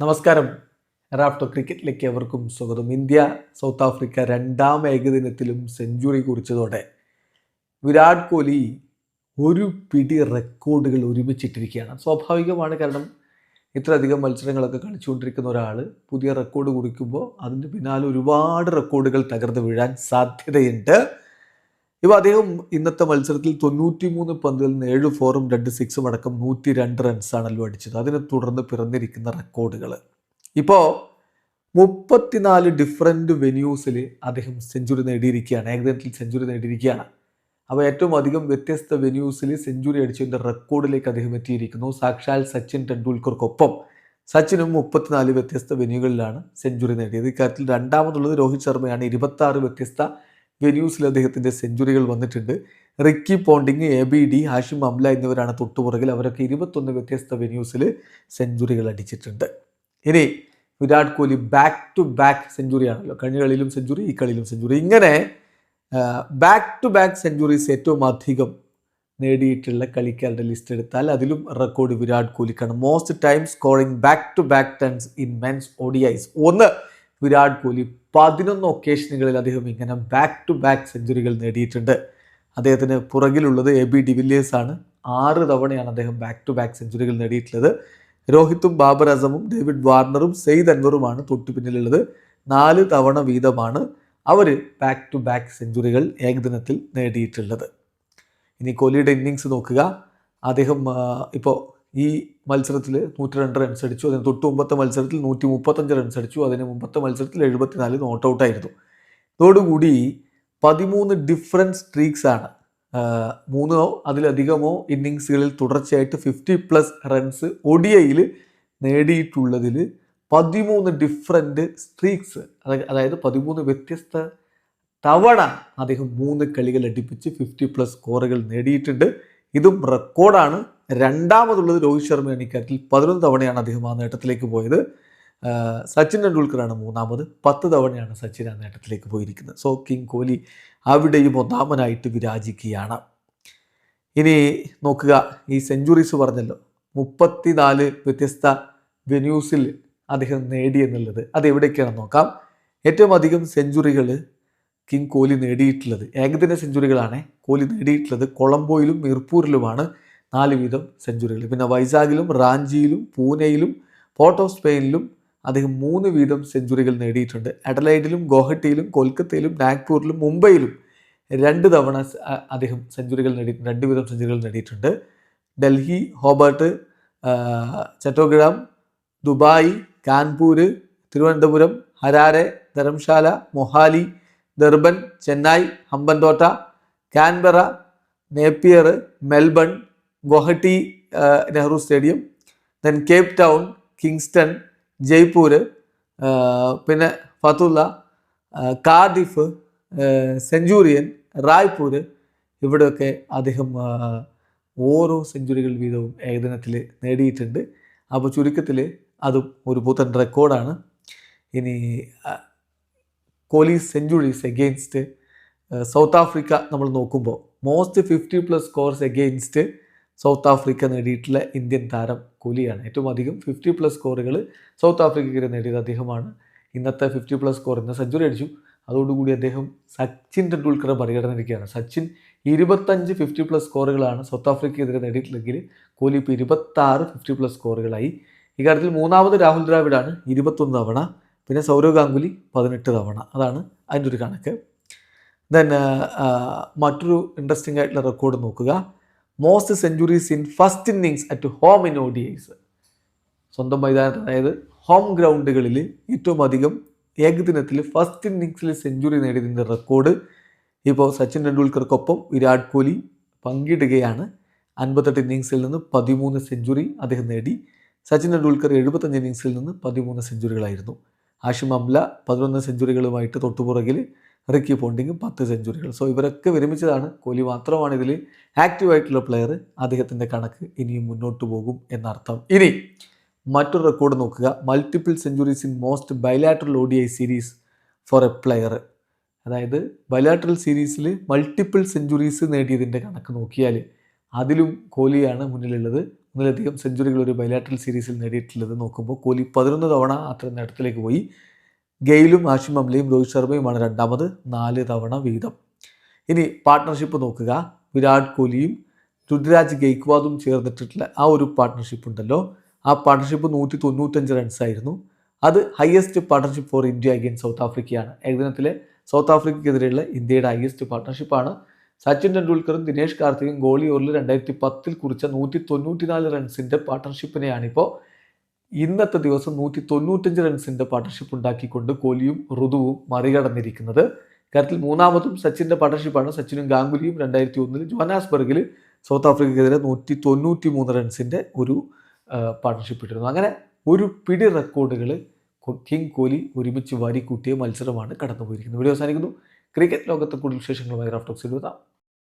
നമസ്കാരം. റാഫ്റ്റോ ക്രിക്കറ്റിലേക്ക് എവർക്കും സ്വാഗതം. India South Africa രണ്ടാം ഏകദിനത്തിലും സെഞ്ചുറി കുറിച്ചതോടെ വിരാട് കോഹ്ലി ഒരു പിടി റെക്കോർഡുകൾ ഒരുമിച്ചിട്ടിരിക്കുകയാണ്. സ്വാഭാവികമാണ് കാരണം ഇത്രയധികം മത്സരങ്ങളൊക്കെ കളിച്ചുകൊണ്ടിരിക്കുന്ന ഒരാൾ പുതിയ റെക്കോർഡ് കുറിക്കുമ്പോൾ അതിന്റെ പിന്നാലെ ഒരുപാട് റെക്കോർഡുകൾ തകർന്ന് വീഴാൻ സാധ്യതയുണ്ട്. ഇപ്പോൾ അദ്ദേഹം ഇന്നത്തെ മത്സരത്തിൽ തൊണ്ണൂറ്റി മൂന്ന് പന്തുകളിൽ നിന്ന് ഏഴ് ഫോറും രണ്ട് സിക്സും അടക്കം നൂറ്റി രണ്ട് റൺസാണല്ലോ അടിച്ചത്. അതിനെ തുടർന്ന് പിറന്നിരിക്കുന്ന റെക്കോർഡുകൾ ഇപ്പോൾ മുപ്പത്തിനാല് ഡിഫറെന്റ് വെന്യൂസിൽ അദ്ദേഹം സെഞ്ചുറി നേടിയിരിക്കുകയാണ്. ഏകദിനത്തിൽ സെഞ്ചുറി നേടിയിരിക്കുകയാണ്. അപ്പോൾ ഏറ്റവും അധികം വ്യത്യസ്ത വെന്യൂസിൽ സെഞ്ചുറി അടിച്ചതിന്റെ റെക്കോർഡിലേക്ക് അദ്ദേഹം എത്തിയിരിക്കുന്നു. സാക്ഷാൽ സച്ചിൻ ടെണ്ടുൽക്കർക്കൊപ്പം. സച്ചിനും മുപ്പത്തിനാല് വ്യത്യസ്ത വെന്യൂകളിലാണ് സെഞ്ചുറി നേടിയത്. ഇക്കാര്യത്തിൽ രണ്ടാമതുള്ളത് രോഹിത് ശർമ്മയാണ്. ഇരുപത്തി വ്യത്യസ്ത വെന്യൂസിൽ അദ്ദേഹത്തിന്റെ സെഞ്ചുറികൾ വന്നിട്ടുണ്ട്. Ricky Ponting A B D Hashim Amla എന്നിവരാണ് തൊട്ടുപുറകിൽ അവരൊക്കെ ഇരുപത്തൊന്ന് വ്യത്യസ്ത വെന്യൂസിൽ സെഞ്ചുറികൾ അടിച്ചിട്ടുണ്ട്. ഇനി Virat Kohli back to back സെഞ്ചുറിയാണല്ലോ. കഴിഞ്ഞ കളിയിലും സെഞ്ചുറി ഈ കളിയിലും സെഞ്ചുറി. ഇങ്ങനെ ബാക്ക് ടു ബാക്ക് സെഞ്ചുറീസ് ഏറ്റവും അധികം നേടിയിട്ടുള്ള കളിക്കാരുടെ ലിസ്റ്റ് എടുത്താൽ അതിലും record Virat കോഹ്ലിക്കാണ്. Most time scoring back to back tons in men's ODIs ഒന്ന് വിരാട് കോഹ്ലി പതിനൊന്ന് ഒക്കേഷനുകളിൽ അദ്ദേഹം ഇങ്ങനെ ബാക്ക് ടു ബാക്ക് സെഞ്ചുറികൾ നേടിയിട്ടുണ്ട്. അദ്ദേഹത്തിന് പുറകിലുള്ളത് എ ബി ഡിവില്ലിയേഴ്സ് ആണ്. ആറ് തവണയാണ് അദ്ദേഹം ബാക്ക് ടു ബാക്ക് സെഞ്ചുറികൾ നേടിയിട്ടുള്ളത്. രോഹിത്തും ബാബർ അസമും ഡേവിഡ് വാർണറും സെയ്ദ് അൻവറുമാണ് തൊട്ടു പിന്നിലുള്ളത് നാല് തവണ വീതമാണ് അവർ ബാക്ക് ടു ബാക്ക് സെഞ്ചുറികൾ ഏകദിനത്തിൽ നേടിയിട്ടുള്ളത്. ഇനി കോഹ്ലിയുടെ ഇന്നിങ്സ് നോക്കുക. അദ്ദേഹം ഇപ്പോൾ ഈ മത്സരത്തിൽ നൂറ്റി രണ്ട് റൺസ് അടിച്ചു. അതിന് തൊട്ട് മുമ്പത്തെ മത്സരത്തിൽ നൂറ്റി മുപ്പത്തഞ്ച് റൺസ് അടിച്ചു. അതിന് മുമ്പത്തെ മത്സരത്തിൽ എഴുപത്തിനാല് നോട്ട് ഔട്ടായിരുന്നു ഇതോടുകൂടി പതിമൂന്ന് ഡിഫറന്റ് സ്ട്രീക്സാണ് മൂന്നോ അതിലധികമോ ഇന്നിങ്സുകളിൽ തുടർച്ചയായിട്ട് ഫിഫ്റ്റി പ്ലസ് റൺസ് ഒഡിയയിൽ നേടിയിട്ടുള്ളതിൽ പതിമൂന്ന് ഡിഫറന്റ് സ്ട്രീക്സ് അതായത് പതിമൂന്ന് വ്യത്യസ്ത തവണ അദ്ദേഹം മൂന്ന് കളികൾ അടിപ്പിച്ച് ഫിഫ്റ്റി പ്ലസ് സ്കോറുകൾ നേടിയിട്ടുണ്ട്. ഇതും റെക്കോർഡാണ് രണ്ടാമതുള്ളത് രോഹിത് ശർമ്മയാണ് ഇക്കാര്യത്തിൽ പതിനൊന്ന് തവണയാണ് അദ്ദേഹം ആ നേട്ടത്തിലേക്ക് പോയത്. സച്ചിൻ ടെണ്ടുൽക്കറാണ് മൂന്നാമത്. പത്ത് തവണയാണ് സച്ചിൻ ആ നേട്ടത്തിലേക്ക് പോയിരിക്കുന്നത്. സോ കിങ് കോഹ്ലി അവിടെയും ഒന്നാമനായിട്ട് വിരാജിക്കുകയാണ്. ഇനി നോക്കുക ഈ സെഞ്ചുറീസ് പറഞ്ഞല്ലോ മുപ്പത്തിനാല് വ്യത്യസ്ത വെന്യൂസിൽ അദ്ദേഹം നേടി എന്നുള്ളത്. അത് എവിടേക്കാണെന്ന് നോക്കാം. ഏറ്റവും അധികം സെഞ്ചുറികൾ കിങ് കോഹ്ലി നേടിയിട്ടുള്ളത്. ഏകദിന സെഞ്ചുറികളാണ്. കോഹ്ലി നേടിയിട്ടുള്ളത് കൊളംബോയിലും മിർപൂരിലുമാണ് നാല് വീതം സെഞ്ചുറികൾ. പിന്നെ വൈസാഗിലും റാഞ്ചിയിലും പൂനെയിലും പോർട്ട് ഓഫ് സ്പെയിനിലും അദ്ദേഹം മൂന്ന് വീതം സെഞ്ചുറികൾ നേടിയിട്ടുണ്ട്. അഡലൈഡിലും ഗോഹട്ടിയിലും കൊൽക്കത്തയിലും നാഗ്പൂരിലും മുംബൈയിലും രണ്ട് തവണ അദ്ദേഹം സെഞ്ചുറികൾ നേടിയിട്ടുണ്ട് രണ്ട് വീതം സെഞ്ചുറികൾ നേടിയിട്ടുണ്ട്. Delhi Hobart Chattogram Dubai Kanpur Thiruvananthapuram Harare Dharamshala Mohali Durban Chennai Hambantota Canberra Napier Melbourne Guwahati Nehru stadium then Cape Town Kingston Jaipur പിന്നെ ഫത്തുള്ള കാർഡിഫ് സെഞ്ചൂറിയൻ റായ്പൂർ ഇവിടെയൊക്കെ അദ്ദേഹം ഓരോ സെഞ്ചുറികൾ വീതവും ഏകദിനത്തിൽ നേടിയിട്ടുണ്ട്. അപ്പോൾ ചുരുക്കത്തിൽ അതും ഒരു പുത്തൻ റെക്കോർഡാണ് ഇനി Kohli centuries against South Africa നമ്മൾ നോക്കുമ്പോൾ most fifty plus scores against South Africa നേടിയിട്ടുള്ള ഇന്ത്യൻ താരം കോഹ്ലിയാണ് ഏറ്റവും അധികം ഫിഫ്റ്റി പ്ലസ് സ്കോറുകൾ സൗത്ത് ആഫ്രിക്കയ്ക്കെതിരെ നേടിയത് അദ്ദേഹമാണ്. ഇന്നത്തെ ഫിഫ്റ്റി പ്ലസ് സ്കോർ ഇന്ന് സെഞ്ചുറി അടിച്ചു. അതോടുകൂടി അദ്ദേഹം സച്ചിൻ ടെണ്ടുൽക്കറെ മറികടന്നിരിക്കുകയാണ് സച്ചിൻ ഇരുപത്തഞ്ച് ഫിഫ്റ്റി പ്ലസ് സ്കോറുകളാണ് സൗത്ത് ആഫ്രിക്കയ്ക്കെതിരെ നേടിയിട്ടുള്ളെങ്കിൽ കോഹ്ലി ഇപ്പോൾ ഇരുപത്താറ് ഫിഫ്റ്റി പ്ലസ് സ്കോറുകളായി ഇക്കാര്യത്തിൽ മൂന്നാമത് രാഹുൽ ദ്രാവിഡാണ് ഇരുപത്തൊന്ന് തവണ പിന്നെ സൗരവ് ഗാംഗുലി പതിനെട്ട് തവണ. അതാണ് അതിന്റെ ഒരു കണക്ക്. ദെൻ മറ്റൊരു ഇൻട്രസ്റ്റിംഗ് ആയിട്ടുള്ള റെക്കോർഡ് നോക്കുക. Most centuries in first innings at home in ice സ്വന്തം മൈതാനത്ത് അതായത് ഹോം ഗ്രൗണ്ടുകളിൽ ഏറ്റവും അധികം ഏകദിനത്തിൽ ഫസ്റ്റ് ഇന്നിങ്സിൽ സെഞ്ചുറി നേടിയതിന്റെ റെക്കോർഡ് ഇപ്പോൾ സച്ചിൻ ടെണ്ടുൽക്കർക്കൊപ്പം വിരാട് കോഹ്ലി പങ്കിടുകയാണ്. അൻപത്തെട്ട് ഇന്നിങ്സിൽ നിന്ന് പതിമൂന്ന് സെഞ്ചുറി അദ്ദേഹം നേടി. സച്ചിൻ ടെണ്ടുൽക്കർ എഴുപത്തഞ്ച് ഇന്നിങ്സിൽ നിന്ന് പതിമൂന്ന് സെഞ്ചുറികളായിരുന്നു ആഷിം അംല പതിനൊന്ന് സെഞ്ചുറികളുമായിട്ട് തൊട്ടുപുറകിൽ റിക്കി പോണ്ടിങ് പത്ത് സെഞ്ചുറികൾ. സോ ഇവരൊക്കെ വിരമിച്ചതാണ്. കോഹ്ലി മാത്രമാണ് ഇതിൽ ആക്റ്റീവായിട്ടുള്ള പ്ലെയർ അദ്ദേഹത്തിന്റെ കണക്ക് ഇനിയും മുന്നോട്ട് പോകും എന്നർത്ഥം. ഇനി മറ്റൊരു റെക്കോർഡ് നോക്കുക. Multiple centuries in most bilateral O D I series for a player അതായത് ബൈലാറ്ററൽ സീരീസിൽ മൾട്ടിപ്പിൾ സെഞ്ചുറീസ് നേടിയതിന്റെ കണക്ക് നോക്കിയാൽ അതിലും കോഹ്ലിയാണ് മുന്നിലുള്ളത്. ഒന്നിലധികം സെഞ്ചുറികൾ ഒരു ബൈലാറ്ററൽ സീരീസിൽ നേടിയിട്ടുള്ളത് നോക്കുമ്പോൾ കോഹ്ലി പതിനൊന്ന് തവണ അത്ര നേട്ടത്തിലേക്ക് പോയി. ഗെയിലും ആഷിം അംലയും രോഹിത് ശർമ്മയുമാണ് രണ്ടാമത് നാല് തവണ വീതം. ഇനി പാർട്ട്ണർഷിപ്പ് നോക്കുക. വിരാട് കോഹ്ലിയും രുദ്രാജ് ഗെയ്ക്വാദും ചേർന്നിട്ടുള്ള ആ ഒരു പാർട്ട്ണർഷിപ്പ് ഉണ്ടല്ലോ. ആ പാർട്ട്ണർഷിപ്പ് നൂറ്റി തൊണ്ണൂറ്റഞ്ച് റൺസായിരുന്നു അത് highest partnership for India against South ആഫ്രിക്കയാണ് ഏകദിനത്തിലെ സൗത്ത് ആഫ്രിക്കയ്ക്കെതിരെയുള്ള ഇന്ത്യയുടെ ഹയസ്റ്റ് പാർട്ട്ണർഷിപ്പാണ് സച്ചിൻ ടെണ്ടുൽക്കറും ദിനേഷ് കാർത്തികും ഗോളി ഓവറിൽ രണ്ടായിരത്തി പത്തിൽ കുറിച്ച നൂറ്റി തൊണ്ണൂറ്റിനാല് റൺസിന്റെ പാർട്ട്ണർഷിപ്പിനെയാണിപ്പോൾ ഇന്നത്തെ ദിവസം നൂറ്റി തൊണ്ണൂറ്റഞ്ച് റൺസിന്റെ പാർട്ട്ണർഷിപ്പ് ഉണ്ടാക്കിക്കൊണ്ട് കോഹ്ലിയും ഋതുവും മറികടന്നിരിക്കുന്നത്. കാര്യത്തിൽ മൂന്നാമതും സച്ചിന്റെ പാർട്ട്ണർഷിപ്പാണ് സച്ചിനും ഗാംഗുലിയും രണ്ടായിരത്തി ഒന്നിൽ ജോനാസ്ബർഗിൽ സൗത്ത് ആഫ്രിക്കയ്ക്കെതിരെ നൂറ്റി തൊണ്ണൂറ്റി മൂന്ന് റൺസിന്റെ ഒരു പാർട്ട്ണർഷിപ്പ് ഇട്ടിരുന്നു. അങ്ങനെ ഒരു പിടി റെക്കോർഡുകൾ കിങ് കോഹ്ലി ഒരുമിച്ച് വാരിക്കൂട്ടിയ മത്സരമാണ് കടന്നുപോയിരിക്കുന്നത്. വീഡിയോ അവസാനിക്കുന്നു. ക്രിക്കറ്റ് ലോകത്തെ കൂടുതൽ വിശേഷങ്ങളുമായി റാഫ്റ്റോക്സിൽ എത്താം